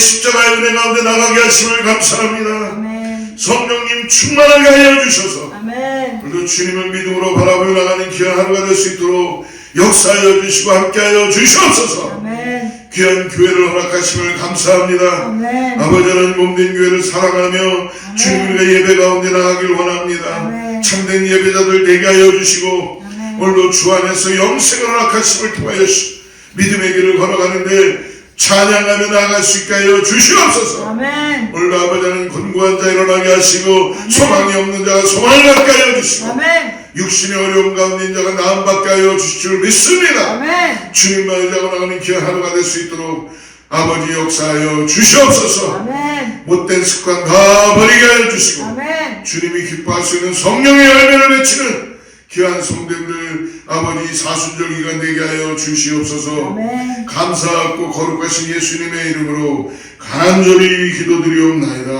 십자가의 은혜 가운데 나가게 하심을 감사합니다. 아멘. 성령님 충만하게 하여 주셔서 아멘. 오늘도 주님을 믿음으로 바라보며 나가는 귀한 하루가 될 수 있도록 역사하여 주시고 함께하여 주시옵소서 아멘. 귀한 교회를 허락하심을 감사합니다. 아멘. 아버지 하나님 몸된 교회를 사랑하며 주님의 예배 가운데 나가길 원합니다. 아멘. 참된 예배자들 되게 하여 주시고 아멘. 오늘도 주 안에서 영생을 허락하심을 통하여 주- 믿음의 길을 걸어가는데 찬양하며 나아갈 수 있게 하여 주시옵소서. 아멘. 오늘도 아버지 하나님 권고한 자 일어나게 하시고 소망이 없는 자가 소망을 갖게 하여 주시고 아멘. 육신의 어려움 가운데 있는 자가 나음 받게 하여 주실 줄 믿습니다. 아멘. 주님만 의지하고 나가는 귀한 하루가 될 수 있도록 아버지 역사하여 주시옵소서. 아멘. 못된 습관 다 버리게 하여 주시고 아멘. 주님이 기뻐할 수 있는 성령의 열매를 맺히는 귀한 성도들 아버지 사순절 기간 되게 하여 주시옵소서 아멘. 감사하고 거룩하신 예수님의 이름으로 간절히 기도드리옵나이다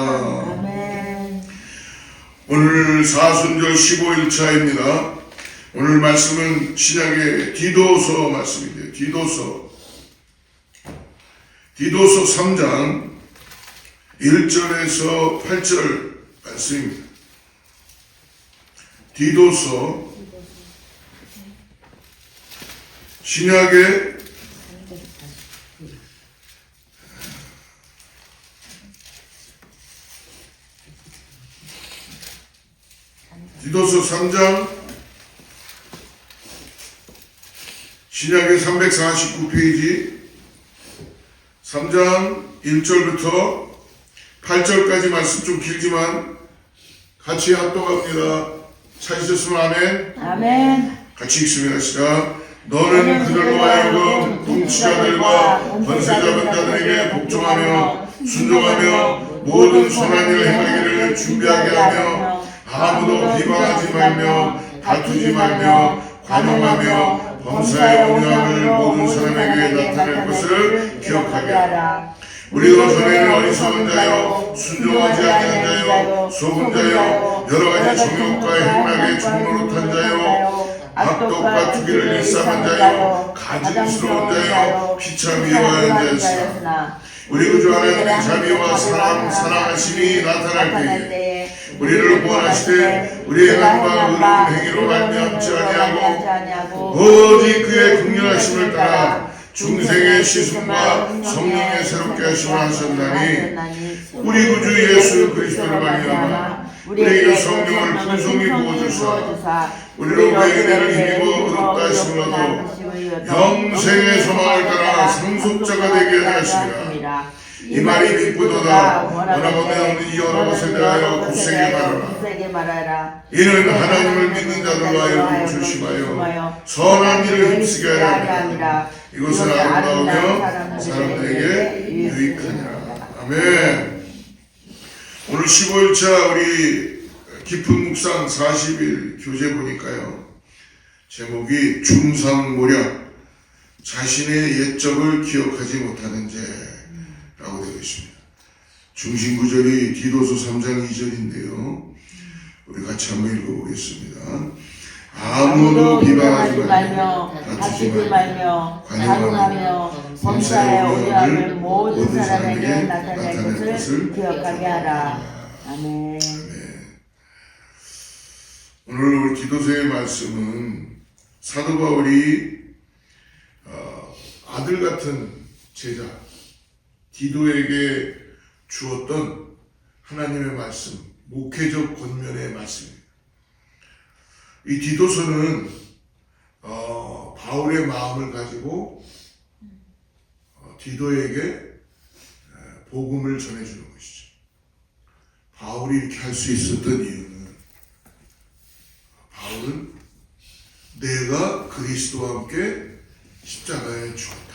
아멘. 오늘 사순절 15일차입니다 오늘 말씀은 신약의 디도서 말씀인데요 디도서 디도서 3장 1절에서 8절 말씀입니다. 디도서 신약의 디도서 3장 신약의 349페이지 3장 1절부터 8절까지 말씀 좀 길지만 같이 합독합니다. 찾으셨으면 아멘. 아멘. 같이 읽습니다. 시작. 너는 그들로 하여금 통치자들과 권세 잡은 자들에게 복종하며 순종하며 모든 선한 일을 행하기를 준비하게 하며 아무도 비방하지 말며 다투지 말며 관용하며 범사의 온유함을 모든 사람에게 나타낼 것을 기억하게 하라. 우리도 전에는 어리석은 자요 순종하지 아니한 자요 속은 자요 여러 가지 정욕과 행락에 종로릇한 자요 악독과 투기를 일삼은 자요. 가증스러운 자요. 피차 미워하는 자였으나 우리 구주 하나님의 자비와 사랑 사랑하심이 나타날 때에 우리를 구원하시되 우리의 행과 의로운 행위로 말미암지 아니하고 오직 그의 긍휼하심을 따라 중생의 시순과 성령의 새롭게 하심을 하셨나니 우리 구주 예수 그리스도를 말미암아 우리에게 성령을 풍성히 부어주사 우리로 은혜를 힘입어 하심을 얻어 영생의 소망을 따라 상속자가 되게 하시리라 이 말이 원하건대 너는 이 여러 것에 대하여 굳세게 말하라. 이는 하나님을 믿는 자들로 하여금 조심하여 선한 일을 힘쓰게 함이라 이것은 아름다우며 사람들에게 유익하니라. 아멘 오늘 15일차 우리 깊은 묵상 40일 교재 보니까요. 제목이 중상모략 자신의 옛적을 기억하지 못하는 죄라고 되어 있습니다. 중심 구절이 디도서 3장 2절인데요. 우리 같이 한번 읽어보겠습니다 아무도 비방하지 말며 다투지 말며 관용하며 범사의 오류함을 모든 사람에게 나타낼 것을 기억하게 하라. 아멘. 오늘 우리 기도서의 말씀은 사도 바울이 어, 아들 같은 제자 디도에게 주었던 하나님의 말씀, 목회적 권면의 말씀입니다. 이 디도서는 어, 바울의 마음을 가지고 어, 디도에게 에, 복음을 전해주는 것이죠. 바울이 이렇게 할 수 있었던 이유는 바울은 내가 그리스도와 함께 십자가에 죽었다.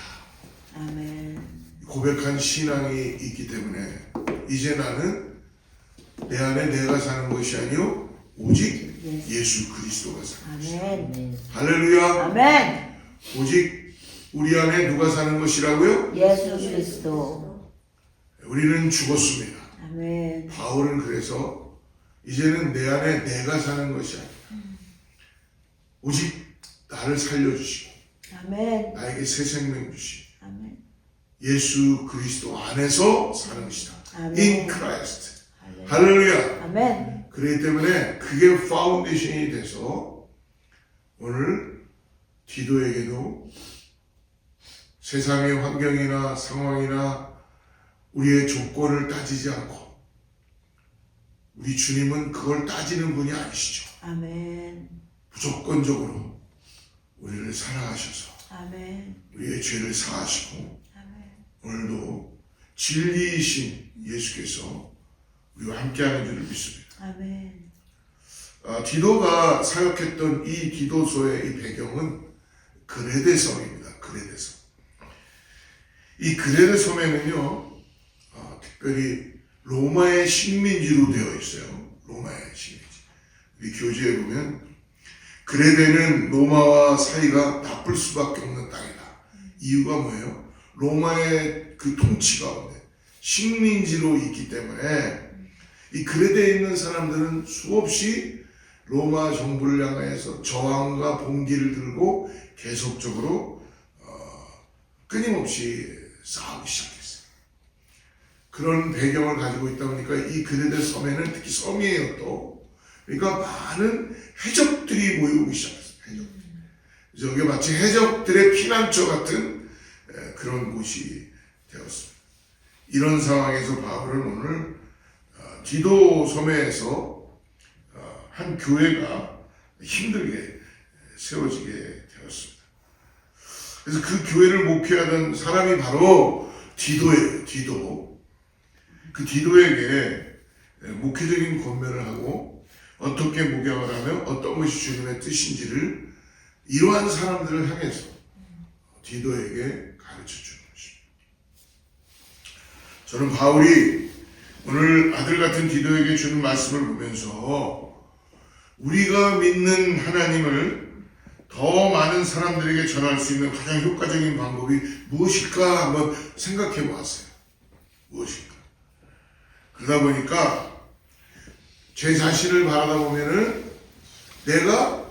아멘. 고백한 신앙이 있기 때문에 이제 나는 내 안에 내가 사는 것이 아니요 오직 예수 그리스도가 사는. 아멘. 할렐루야. 아멘. 오직 우리 안에 누가 사는 것이라고요? 예수 그리스도. 우리는 죽었습니다. 아멘. 바울은 그래서 이제는 내 안에 내가 사는 것이 아니야. 오직 나를 살려주시고 아멘. 나에게 새 생명 주시고 아멘. 예수 그리스도 안에서 사는 것이다. 아멘. In Christ. 할렐루야. 아멘. 그렇기 때문에 그게 파운데이션이 돼서 오늘 디도에게도 세상의 환경이나 상황이나 우리의 조건을 따지지 않고 우리 주님은 그걸 따지는 분이 아니시죠. 아멘. 무조건적으로 우리를 사랑하셔서 아멘. 우리의 죄를 사하시고 아멘. 오늘도 진리이신 예수께서 우리와 함께하는 줄을 믿습니다. 아멘. 아, 디도가 사역했던 이 디도서의 이 배경은 그레데섬입니다. 그레데섬. 이 그레데 섬에는요, 아, 특별히 로마의 식민지로 되어 있어요. 로마의 식민지. 우리 교재에 보면 그레데는 로마와 사이가 나쁠 수밖에 없는 땅이다. 이유가 뭐예요? 로마의 그 통치 가운데 식민지로 있기 때문에 이 그레데에 있는 사람들은 수없이 로마 정부를 향해서 저항과 봉기를 들고 계속적으로 어, 끊임없이 싸우기 시작했어요. 그런 배경을 가지고 있다 보니까 이 그레데 섬에는 특히 섬이에요 또 그러니까 많은 해적들이 모이기 시작했어요. 해적. 그래서 여기 마치 해적들의 피난처 같은 에, 그런 곳이 되었습니다. 이런 상황에서 바울은 오늘 어, 디도 섬에서 어, 한 교회가 힘들게 세워지게 되었습니다. 그래서 그 교회를 목회하던 사람이 바로 디도예요. 디도. 그 디도에게 목회적인 권면을 하고 어떻게 목양을 하며 어떤 것이 주님의 뜻인지를 이러한 사람들을 향해서 디도에게 가르쳐 주는 것입니다. 저는 바울이 오늘 아들 같은 디도에게 주는 말씀을 보면서 우리가 믿는 하나님을 더 많은 사람들에게 전할 수 있는 가장 효과적인 방법이 무엇일까 한번 생각해 보았어요. 무엇일까? 그러다 보니까 제 자신을 바라다 보면은 내가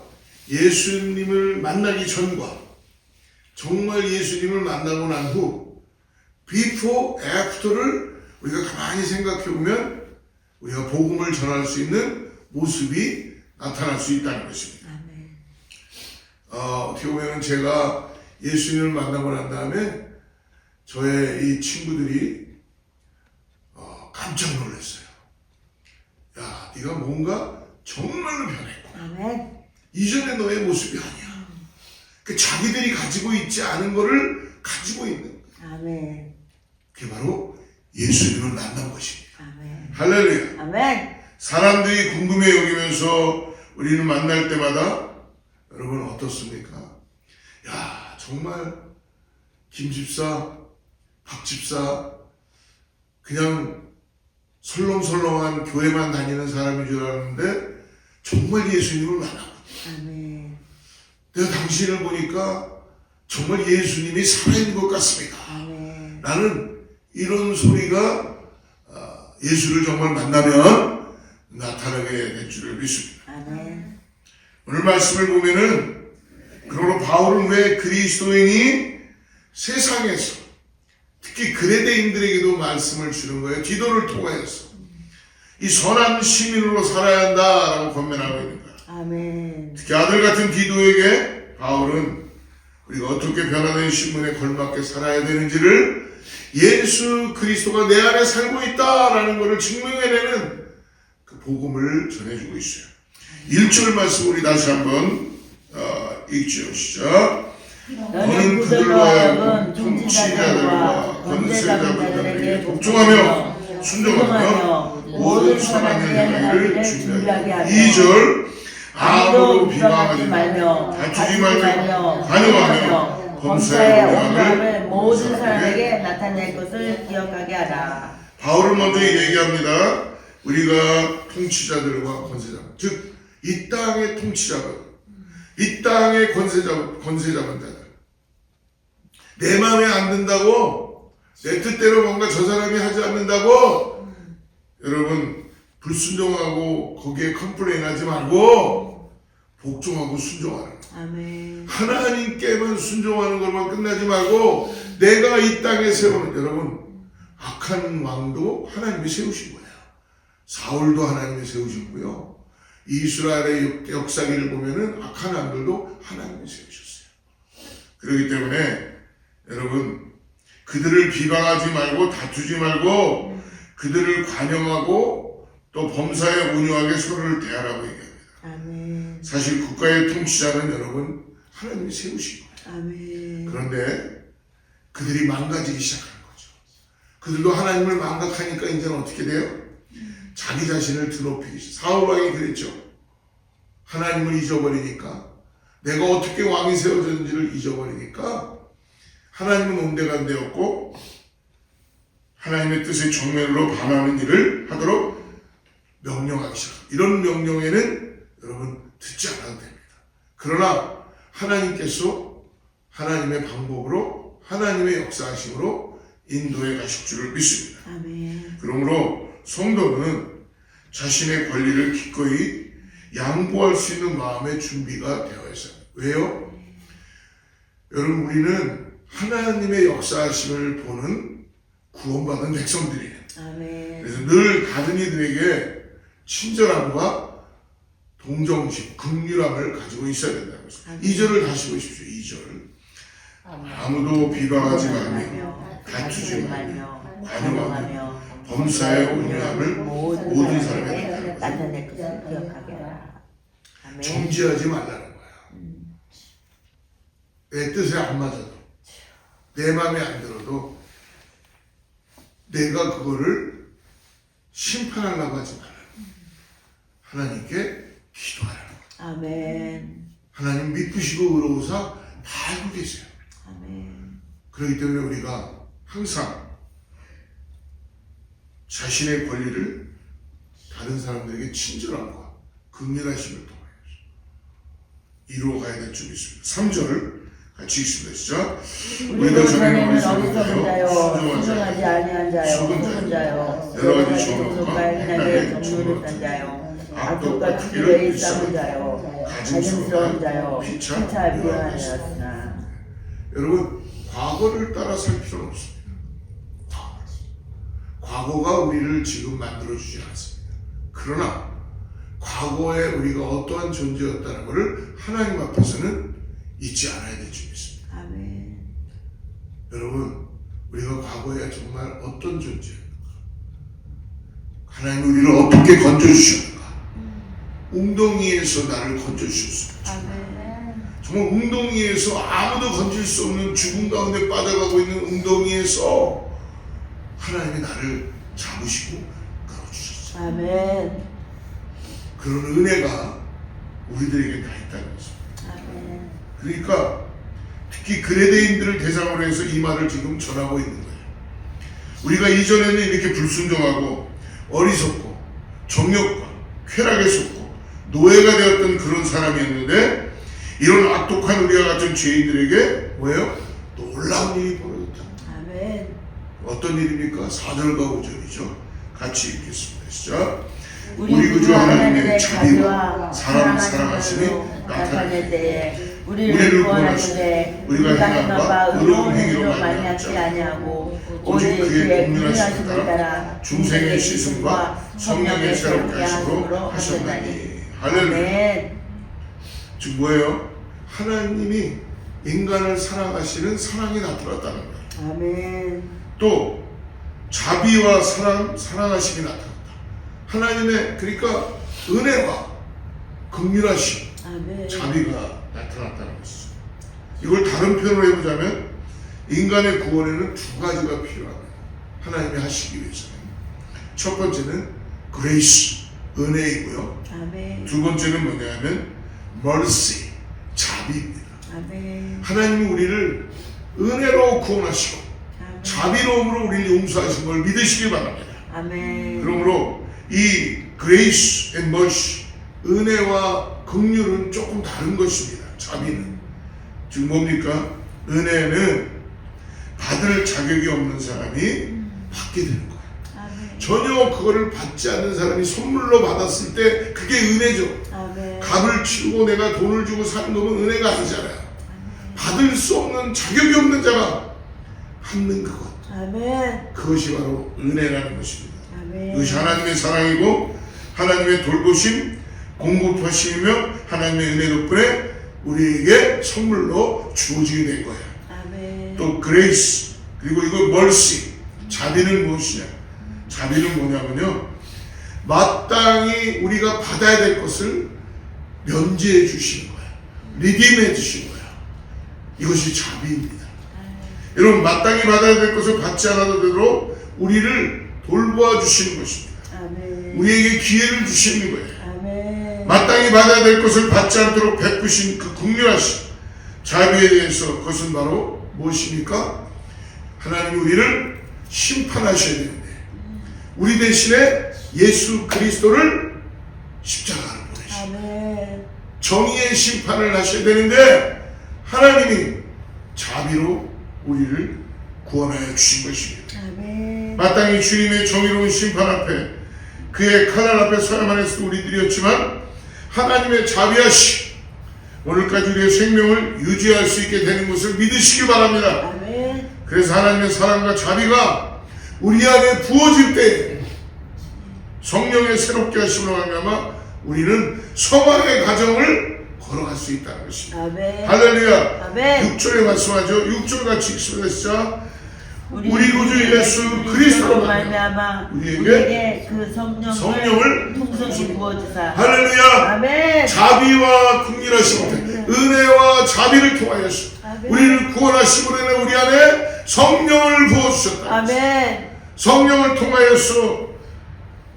예수님을 만나기 전과 정말 예수님을 만나고 난후 before, after를 우리가 가만히 생각해 보면 우리가 복음을 전할 수 있는 모습이 나타날 수 있다는 것입니다. 어, 어떻게 보면 제가 예수님을 만나고 난 다음에 저의 이 친구들이 어, 깜짝 놀랐어요. 야, 네가 뭔가 정말로 변했고 아멘. 이전의 너의 모습이 아니야. 그 자기들이 가지고 있지 않은 거를 가지고 있는 아멘. 그게 바로 예수님을 만난 것입니다. 아멘. 할렐루야. 아멘. 사람들이 궁금해 여기면서 우리는 만날 때마다 여러분 어떻습니까? 야 정말 김 집사, 박 집사 그냥 설렁설렁한 교회만 다니는 사람인 줄 알았는데 정말 예수님을 만나고. 내가 당신을 보니까 정말 예수님이 살아있는 것 같습니다. 아멘. 나는 이런 소리가 아, 예수를 정말 만나면 나타나게 될 줄을 믿습니다. 오늘 말씀을 보면은 그러므로 바울은 왜 그리스도인이 세상에서 특히 그레데인들에게도 말씀을 주는 거예요. 기도를 통하여서 이 선한 시민으로 살아야 한다라고 권면하고 있는 거예요. 아멘. 특히 아들 같은 디도에게 바울은 우리가 어떻게 변화된 신분에 걸맞게 살아야 되는지를 예수 그리스도가 내 안에 살고 있다라는 것을 증명해내는 그 복음을 전해주고 있어요. 1절 말씀 우리 다시 한번 어, 읽죠. 시작. 너는 하여금 통치자들과 권세자들에게 복종하며 순종하며 모든 선한 행위를 준비하게 하며 2절 아무도 비방하지 말며 다투지 말며 관용하며 범사의 온유함을 모든 사람에게 나타낼 것을 기억하게 하라. 바울은 먼저 얘기합니다. 우리가 통치자들과 권세자, 즉 이 땅의 통치자들, 이 땅의 권세자 권세자들, 내 마음에 안 든다고 내 뜻대로 뭔가 저 사람이 하지 않는다고 여러분 불순종하고 거기에 컴플레인하지 말고 복종하고 순종하는 거. 아멘. 하나님께만 순종하는 것만 끝나지 말고 내가 이 땅에 세우는 여러분 악한 왕도 하나님이 세우신 거예요. 사울도 하나님이 세우셨고요. 이스라엘의 역- 역사기를 보면은 악한 왕들도 하나님이 세우셨어요. 그렇기 때문에 여러분 그들을 비방하지 말고 다투지 말고 그들을 관용하고 또 범사에 온유하게 서로를 대하라고 얘기합니다. 아멘. 사실 국가의 통치자는 여러분 하나님이 세우신 거예요. 아멘. 그런데 그들이 망가지기 시작하는 거죠. 그들도 하나님을 망각하니까 이제는 어떻게 돼요? 자기 자신을 드높이기 시작. 사울 왕이 그랬죠. 하나님을 잊어버리니까 내가 어떻게 왕이 세워졌는지를 잊어버리니까 하나님은 온데간데 없고 하나님의 뜻에 정면으로 반하는 일을 하도록 명령하기 시작. 이런 명령에는 여러분 듣지 않아도 됩니다. 그러나 하나님께서 하나님의 방법으로 하나님의 역사하심으로 인도에 가실 줄을 믿습니다. 아멘. 그러므로 성도는 자신의 권리를 기꺼이 양보할 수 있는 마음의 준비가 되어 있어요. 왜요? 여러분 우리는 하나님의 역사하심을 보는 구원받은 백성들이에요. 아멘. 그래서 늘 다른 이들에게 친절함과 동정심, 긍휼함을 가지고 있어야 된다는 거죠. 아멘. 2절을 다시 보십시오. 2절. 아무도 비방하지 말며 다투지 말며 관용하며 범사의 온유함을 모든 사람에게 나타낼 것을 기억하게 하라. 아멘. 정지하지 말라는 거야. 내 뜻에 안 맞아도 내 마음에 안 들어도 내가 그거를 심판하려고 하지 말라. 하나님께 기도하라는 거야. 아멘. 하나님 믿으시고 의로우사 다 알고 계세요. 아멘. 그렇기 때문에 우리가 항상 자신의 권리를 다른 사람들에게 친절함과 긍휼하심을 통하여 이루어가야 될줄 믿습니다. 3절을 같이 읽습니다. 시작. 우리도 전에는 자요, 순종하지 아니한 자요, 속은 자요, 여러 가지 정욕과 행하게 정욕을 딴 자요, 악독과 투기를 일삼은 자요, 가증스러운 자요, 피차 미워하였으나 여러분 과거를 따라 살 필요는 없습니다. 과거. 과거가 우리를 지금 만들어주지 않습니다. 그러나 과거에 우리가 어떠한 존재였다는 것을 하나님 앞에서는 잊지 않아야 될 줄 믿습니다. 아멘. 여러분 우리가 과거에 정말 어떤 존재였는가 하나님 우리를 어떻게 건져주셨는가 웅덩이에서 나를 건져주셨습니다. 아멘. 정말 웅덩이에서 아무도 건질 수 없는 죽음 가운데 빠져가고 있는 웅덩이에서 하나님이 나를 잡으시고 끌어주셨어요. 아멘. 그런 은혜가 우리들에게 다 있다는. 아멘. 그러니까 특히 그레데인들을 대상으로 해서 이 말을 지금 전하고 있는 거예요. 우리가 이전에는 이렇게 불순종하고 어리석고 정욕과 쾌락에 속고 노예가 되었던 그런 사람이었는데 이런 악독한 우리와 같은 죄인들에게 뭐예요? 놀라운 일이 벌어졌다. 아멘. 어떤 일입니까? 4절과 5절이죠. 같이 읽겠습니다. 시작. 우리 구주 하나님의 자비와 사랑 사랑하심이 나타낼 때에 우리를 구원하시되 우리가 행한 바 의로운 행위로 하지 아니하고 오직 그의 공유하심을 따라 중생의 시승과 성령의 새롭게 하심으로 하셨나니 할렐루야. 아멘 지금 뭐예요? 하나님이 인간을 사랑하시는 사랑이 나타났다는 거예요. 아멘 또 자비와 사랑, 사랑하심이 나타났다. 하나님의 그러니까 은혜와 긍휼하심, 자비가 나타났다는 것이죠. 이걸 다른 표현으로 해보자면 인간의 구원에는 두 가지가 필요합니다. 하나님이 하시기 위해서는 첫 번째는 그레이스, 은혜이고요. 아멘 두 번째는 뭐냐면 mercy, 자비입니다. 아멘 하나님이 우리를 은혜로 구원하시고 아멘 자비로움으로 우리를 용서하신 걸 믿으시기 바랍니다. 아멘 그러므로 이 grace and mercy 은혜와 긍휼은 조금 다른 것입니다. 자비는 지금 뭡니까? 은혜는 받을 자격이 없는 사람이 받게 되는. 아멘 전혀 그거를 받지 않는 사람이 선물로 받았을 때 그게 은혜죠. 아멘 값을 치르고 내가 돈을 주고 사는 것은 은혜가 아니잖아요. 받을 수 없는 자격이 없는 자가 받는 그것. 그것이 바로 은혜라는 것입니다. 이것이 하나님의 사랑이고 하나님의 돌보심, 공급하심이며 하나님의 은혜 덕분에 우리에게 선물로 주어지게 된 거야. 또 그레이스 그리고 이거 멀시 자비는 무엇이냐? 자비는 뭐냐면요. 마땅히 우리가 받아야 될 것을 면제해 주시는 거야. 리딤해 주시는 거야. 이것이 자비입니다. 여러분 마땅히 받아야 될 것을 받지 않아도 되도록 우리를 돌보아 주시는 것입니다. 우리에게 기회를 주시는 거예요. 마땅히 받아야 될 것을 받지 않도록 베푸신 그 국률하신 자비에 대해서 그것은 바로 무엇입니까? 하나님이 우리를 심판하셔야 되는데 우리 대신에 예수 그리스도를 십자가로 보내시 아멘. 정의의 심판을 하셔야 되는데 하나님이 자비로 우리를 구원하여 주신 것입니다. 아멘. 마땅히 주님의 정의로운 심판 앞에 그의 칼날 앞에 서야만 했을 우리들이었지만 하나님의 자비하시 오늘까지 우리의 생명을 유지할 수 있게 되는 것을 믿으시기 바랍니다. 아멘. 그래서 하나님의 사랑과 자비가 우리 안에 부어질 때 성령의 새롭게 하심으로 말미암아 우리는 소망의 가정을 걸어갈 수 있다는 것입니다. 아멘. 할렐루야. 아멘. 6절에 말씀하죠. 6절 같이 읽습니다. 시작. 우리 구주 예수 그리스도로 말미암아 우리에게 우리에게 그 성령을, 성령을 풍성히 부어주사 할렐루야. 아멘 자비와 국리하심 은혜와 자비를 통하여서. 우리를 인해 우리 안에 성령을 부어주셨다. 아멘 성령을 통하여서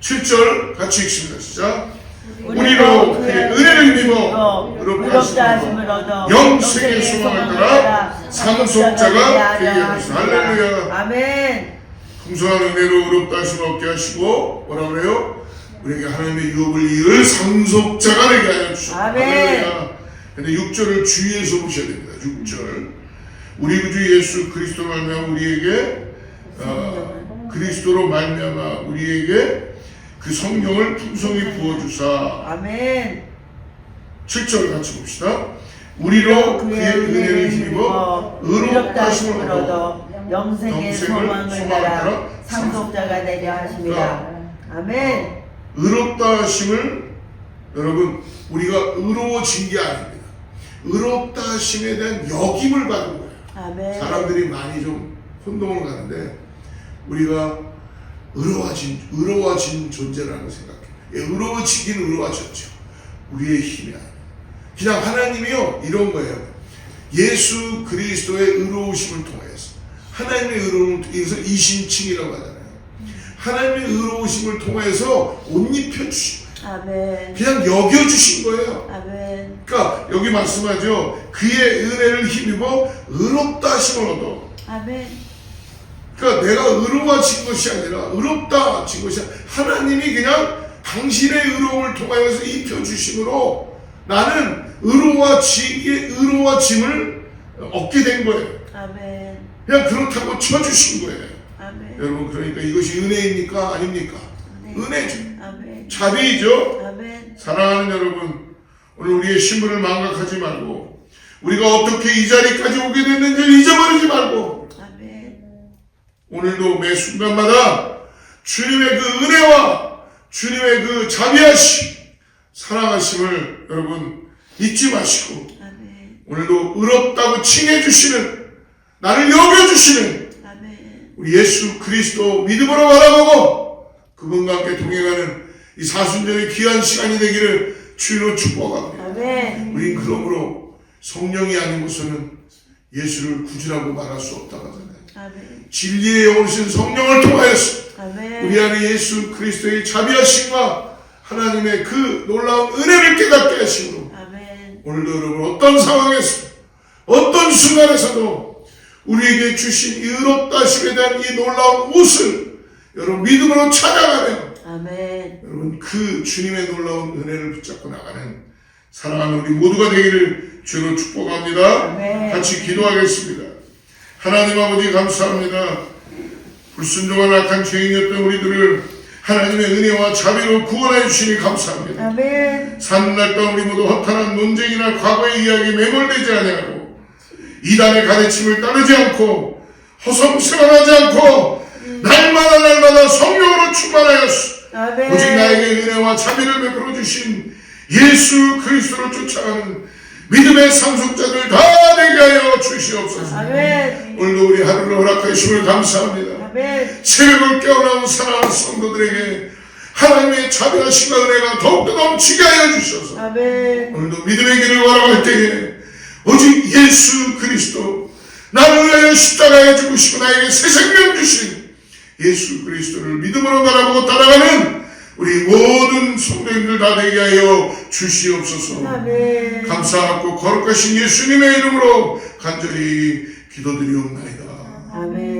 7절 같이 읽습니다. 시작. 우리로 그의 은혜를 입어 의롭다 하심을 얻어 영생의 소망을 따라 상속자가 되게 하소서. 할렐루야. 아멘 풍성한 은혜로 의롭다 하심 얻게 하시고 뭐라 그래요? 우리에게 하나님의 유업을 이을 상속자가 되게 하여 주시고 아멘. 근데 6절을 주의해서 보셔야 됩니다. 6절 우리 구주 예수 그리스도로 말미암아 우리에게 어, 그리스도로 말미암아 우리에게 그 성령을 풍성히 부어주사 아멘 7절 같이 봅시다. 우리로 그의 은혜를 힘입어 의롭다 하심을 얻어 영생의 소망을 따라 상속자가 되게 하십니다 아멘 의롭다 하심을 여러분 우리가 의로워진 게 아닙니다. 의롭다 하심에 대한 역임을 받은 거예요. 아멘 사람들이 많이 좀 혼동을 가는데 우리가 의로워진 의로워진 존재라고 생각해요. 예, 의로워지긴 의로워졌죠. 우리의 힘이 아니에요. 그냥 하나님이요 이런 거예요. 예수 그리스도의 의로우심을 통해서 하나님의 의로움을 이것을 이신칭이라고 하잖아요. 하나님의 의로우심을 통해서 옷 입혀 주신 거예요. 아멘 그냥 여겨 주신 거예요. 아멘 그러니까 여기 말씀하죠. 그의 은혜를 힘입어 의롭다 하심을 얻어. 아멘 그러니까 내가 의로워진 것이 아니라 의롭다 진 것이 아니라 하나님이 그냥 당신의 의로움을 통하여서 입혀 주심으로 나는 의로워지게 의로워짐을 얻게 된 거예요. 아멘 그냥 그렇다고 쳐주신 거예요. 아멘 여러분 그러니까 이것이 은혜입니까 아닙니까? 은혜죠. 아멘 자비죠. 아멘 사랑하는 여러분, 오늘 우리의 신분을 망각하지 말고, 우리가 어떻게 이 자리까지 오게 됐는지 잊어버리지 말고, 아멘 오늘도 매 순간마다 주님의 그 은혜와 주님의 그 자비하심, 사랑하심을 여러분 잊지 마시고, 아멘 오늘도 의롭다고 칭해 주시는, 나를 여겨 주시는 아멘 우리 예수 그리스도 믿음으로 바라보고, 그분과 함께 동행하는 이 사순절의 귀한 시간이 되기를 주로 축복합니다. 아멘 우린 그러므로 성령이 아닌 곳에는 예수를 구주라고 말할 수 없다고. 아멘 진리의 영으신 성령을 통하여서 아멘 우리 안에 예수 그리스도의 자비하심과 하나님의 그 놀라운 은혜를 깨닫게 하시므로 오늘도 여러분 어떤 상황에서 어떤 순간에서도 우리에게 주신 이 의롭다 하심에 대한 이 놀라운 웃을 여러분 믿음으로 찾아가며 아멘 여러분 그 주님의 놀라운 은혜를 붙잡고 나가는 사랑하는 우리 모두가 되기를 주로 축복합니다. 아멘. 같이 기도하겠습니다. 하나님 아버지 감사합니다. 불순종한 악한 죄인이었던 우리들을 하나님의 은혜와 자비로 구원하여 주시니 감사합니다. 아멘. 날과 우리 모두 허탄한 논쟁이나 과거의 이야기에 매몰되지 아니하고 이단의 가르침을 따르지 않고 허송세만 하지 않고 날마다 날마다 성령으로 충만하였소. 오직 나에게 은혜와 자비를 베풀어 주신 예수 그리스도를 쫓아가는 믿음의 상속자들 다 되게 하여 주시옵소서. 아멘. 오늘도 우리 하루를 허락하여 주심을 감사합니다. 아멘. 새벽을 깨어나온 사랑하는 성도들에게 하나님의 자비하심과 은혜가 더욱더 넘치게 하여 주셔서 아멘. 오늘도 믿음의 길을 걸어갈 때에 오직 예수 그리스도 나를 위하여 십자가에 죽으시고 나에게 새 생명 주신 예수 그리스도를 믿음으로 바라보고 따라가는 우리 모든 성도님들 다 되게 하여 주시옵소서 아멘. 감사하고 거룩하신 예수님의 이름으로 간절히 기도드리옵나이다 아멘.